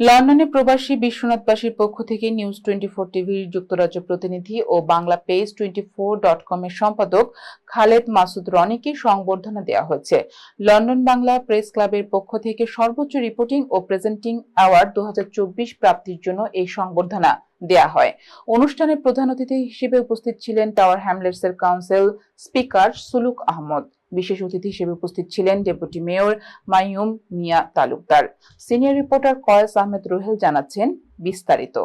লন্ডনে প্রবাসী বিশ্বনাথবাসীর পক্ষ থেকে নিউজ টোয়েন্টি ফোর টিভির যুক্তরাজ্য প্রতিনিধি ও Bangla page twenty four dot কমের সম্পাদক খালেদ মাসুদ রনিকে সংবর্ধনা দেওয়া হয়েছে। লন্ডন বাংলা প্রেস ক্লাবের পক্ষ থেকে সর্বোচ্চ রিপোর্টিং ও প্রেজেন্টিং অ্যাওয়ার্ড দু হাজার চব্বিশ প্রাপ্তির জন্য এই সংবর্ধনা দেয়া হয়। অনুষ্ঠানে প্রধান অতিথি হিসেবে উপস্থিত ছিলেন টাওয়ার হ্যামলেটসের কাউন্সিল স্পিকার সুলুক আহমদ। বিশেষ অতিথি হিসেবে উপস্থিত ছিলেন deputy mayor Maiyum Mia Talukdar. Senior reporter Koyes Ahmed Rohel জানাচ্ছেন বিস্তারিত।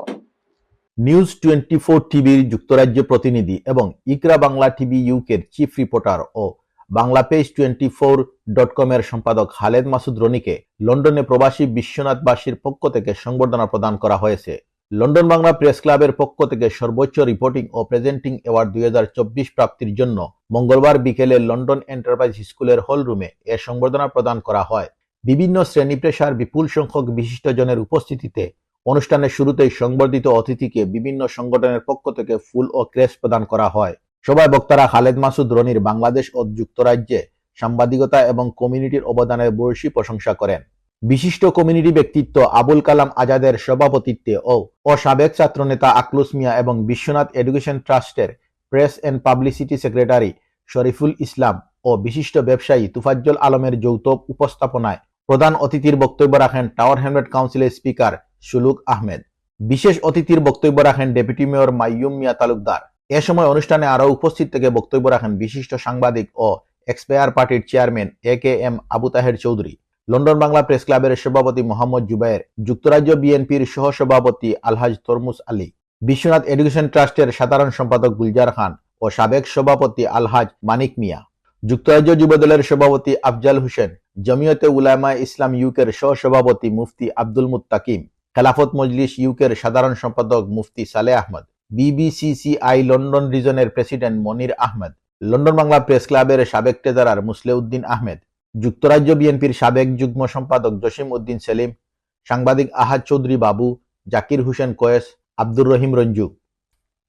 নিউজ টোয়েন্টি ফোর টিভির যুক্তরাজ্য প্রতিনিধি এবং ইকরা বাংলা টিভি ইউকের চিফ রিপোর্টার ও Bangla page twenty four dot কমের সম্পাদক খালেদ মাসুদ রনিকে লন্ডনে প্রবাসী বিশ্বনাথবাসীর পক্ষ থেকে সংবর্ধনা প্রদান করা হয়েছে। লন্ডন বাংলা প্রেস ক্লাবের পক্ষ থেকে সর্বোচ্চ রিপোর্টিং ও প্রেজেন্টিং অ্যাওয়ার্ড দুই হাজার চব্বিশ প্রাপ্তির জন্য মঙ্গলবার বিকেলে লন্ডন এন্টারপ্রাইজ স্কুলের হল রুমে এ সংবর্ধনা প্রদান করা হয়। বিভিন্ন শ্রেণি পেশার বিপুল সংখ্যক বিশিষ্টজনের উপস্থিতিতে অনুষ্ঠানের শুরুতেই সংবর্ধিত অতিথিকে বিভিন্ন সংগঠনের পক্ষ থেকে ফুল ও ক্রেস প্রদান করা হয়। সবাই বক্তারা খালেদ মাসুদ, রনির বাংলাদেশ ও যুক্তরাজ্যে সাংবাদিকতা এবং কমিউনিটির অবদানের বর্ষী প্রশংসা করেন। বিশিষ্ট কমিউনিটি ব্যক্তিত্ব আবুল কালাম আজাদের সভাপতিত্বে ও ও সাবেক ছাত্রনেতা আকলুস মিয়া এবং বিশ্বনাথ এডুকেশন ট্রাস্টের press and publicity secretary Shariful Islam ও বিশিষ্ট ব্যবসায়ী তুফাজ্জল আলমের যৌথ উপস্থাপনায় প্রধান অতিথির বক্তব্য রাখেন টাওয়ার হ্যামলেট কাউন্সিলের স্পিকার সুলুক আহমেদ। বিশেষ অতিথির বক্তব্য রাখেন ডেপুটি মেয়র মাইয়ুম মিয়া তালুকদার। এ সময় অনুষ্ঠানে আরও উপস্থিত থেকে বক্তব্য রাখেন বিশিষ্ট সাংবাদিক ও এক্সপায়ার পার্টির chairman A K M Abu Taher Chowdhury. London Bangla press ক্লাবের সভাপতি মোহাম্মদ জুবায়ের, যুক্তরাজ্য বিএনপির সহ সভাপতি আলহাজ তরমুজ আলী, বিশ্বনাথ এডুকেশন ট্রাস্টের সাধারণ সম্পাদক গুলজার খান ও সাবেক সভাপতি আলহাজ মানিক মিয়া। যুক্তরাজ্য যুবদলের সভাপতি আফজাল হোসেন, জমিয়তে উলামা ইসলাম ইউকের সহ সভাপতি মুফতি আব্দুল মুত্তাকিম, খেলাফত মজলিস ইউকের সাধারণ সম্পাদক Mufti Saleh Ahmed, BBCCI London রিজনের president Monir Ahmed, London Bangla press ক্লাবের সাবেক ট্রেজারার মুসলেউদ্দিন আহমেদ যুক্তরাজ্য বিএনপির সাবেক যুগ্ম সম্পাদক জসিম উদ্দিন সেলিম সাংবাদিক আহাদ চৌধুরী বাবু জাকির হোসেন কয়েস আব্দুর রহিম রঞ্জু।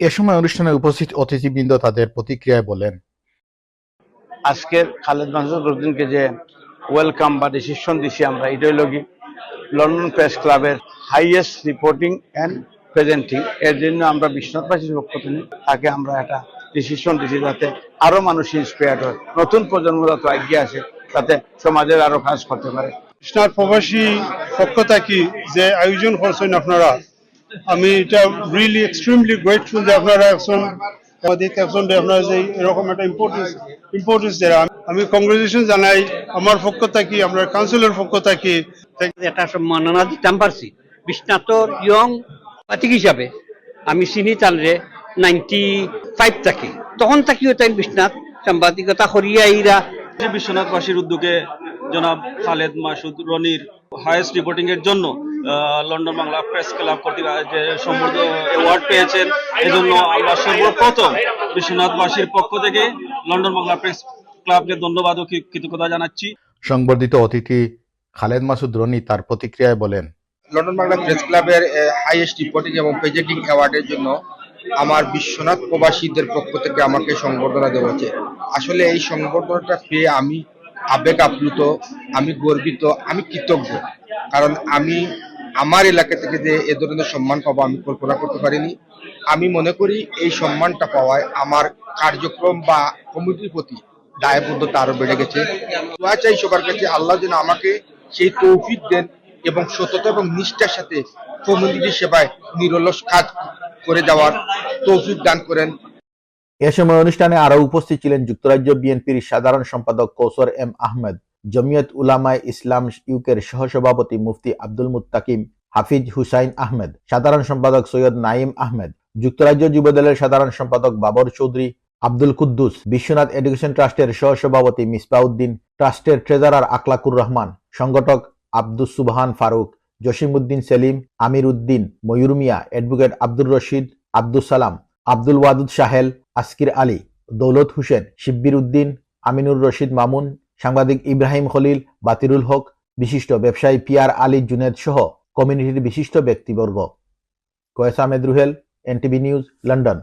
এ সময় অনুষ্ঠানে উপস্থিত অতিথিবৃন্দ তাদের প্রতিক্রিয়ায় বলেন আজকের খালেদ মাসুদ রুদ্দিনকে যে ওয়েলকাম বা ডিসিশন দিছি আমরা এটাই লগি লন্ডন প্রেস ক্লাবের হাইয়েস্ট রিপোর্টিং অ্যান্ড প্রেজেন্টিং এর জন্য আমরা বিশ্বনাথবাসীর পক্ষ থেকে তাকে আমরা একটা ডিসিশন দিছি যাতে আরও মানুষ ইন্সপায়ার্ড হয়। নতুন প্রজন্ম যাতে এগিয়ে আসে তাতে সমাজের আরও কাজ করতে পারে। কৃষ্ণার প্রবাসী পক্ষ থাকি যে আয়োজন করছেন আপনারা আমি এটা রিয়েলি এক্সট্রিমলি গ্রেটফুল যে আপনারা একজন আমাদের একজন যে আপনারা যে এরকম একটা ইম্পর্টেন্স ইম্পর্টেন্স দেয়। আমি কংগ্রেচুলেশন জানাই আমার পক্ষ থাকি আপনার কাউন্সিলের পক্ষ থাকি। একটা সম্মাননা দিতাম পারছি। বিশ্বনাথর ইয়ং পাতিক হিসাবে আমি চিনি তালরে নাইনটি ফাইভ থাকি। তখন থাকিও তাই বিশ্বনাথ সাংবাদিকতা করিয়া ইরা যে বিশ্বনাথবাসীর উদ্যোগে জনাব খালেদ মাসুদ রনির হায়েস্ট রিপোর্টিং এর জন্য আহ, লন্ডন বাংলা প্রেস ক্লাব কর্তৃক যে সমৃদ্ধ অ্যাওয়ার্ড পেয়েছেন এজন্য আমরা সর্বপ্রথম বিশ্বনাথবাসীর পক্ষ থেকে লন্ডন বাংলা প্রেস ক্লাবকে ধন্যবাদ ও কৃতজ্ঞতা জানাচ্ছি। সংবর্ধিত অতিথি খালেদ মাসুদ রনি তার প্রতিক্রিয়ায় বলেন লন্ডন বাংলা প্রেস ক্লাবের হাইয়েস্ট রিপোর্টিং এবং প্রেজেন্টিং অ্যাওয়ার্ডের জন্য আমার বিশ্বনাথ প্রবাসীদের পক্ষ থেকে আমাকে সংবর্ধনা দেওয়া হয়েছে। আসলে এই সংবর্ধনাটা পেয়ে আমি আবেগ আপ্লুত, আমি গর্বিত, আমি কৃতজ্ঞ। কারণ আমি আমার এলাকা থেকে যে এ ধরনের সম্মান পাবো আমি কল্পনা করতে পারিনি। আমি মনে করি এই সম্মানটা পাওয়ায় আমার কার্যক্রম বা কমিটির প্রতি দায়বদ্ধতা আরও বেড়ে গেছে। দোয়া চাই সবার কাছে, আল্লাহ যেন আমাকে সেই তৌফিক দেন এবং সততা এবং নিষ্ঠার সাথে কমিউনিটি সেবায় নিরলস কাজ করে যাওয়ার তৌফিক দান করেন। এ সময় অনুষ্ঠানে আরও উপস্থিত ছিলেন যুক্তরাজ্য বিএনপির সাধারণ সম্পাদক কৌসর এম আহমেদ, জমিয়ত উলামায় ইসলাম ইউকের সহসভাপতি মুফতি আব্দুল মুত্তাকিম, হাফিজ হুসাইন আহমেদ, সাধারণ সম্পাদক সৈয়দ নাইম আহমেদ, যুক্তরাজ্য যুবদলের সাধারণ সম্পাদক বাবর চৌধুরী, আব্দুল কুদ্দুস, বিশ্বনাথ এডুকেশন ট্রাস্টের সহসভাপতি মিসবাউদ্দিন, ট্রাস্টের ট্রেজারার আকলাকুর রহমান, সংগঠক আব্দুস সুবহান ফারুক জসিমউদ্দিন সেলিম আমির উদ্দিন ময়ূর মিয়া অ্যাডভোকেট আব্দুর রশিদ আব্দুল সালাম, আব্দুল ওয়াদুদ সাহেল আসকির আলী, দৌলত হোসেন, শিব্বির উদ্দিন, আমিনুর রশিদ মামুন, সাংবাদিক ইব্রাহিম খলিল, বাতিরুল হক, বিশিষ্ট ব্যবসায়ী পিয়ার আলী জুনেদ সহ কমিউনিটির বিশিষ্ট ব্যক্তিবর্গ। Kayes Ahmed Ruhel, NTV news, London.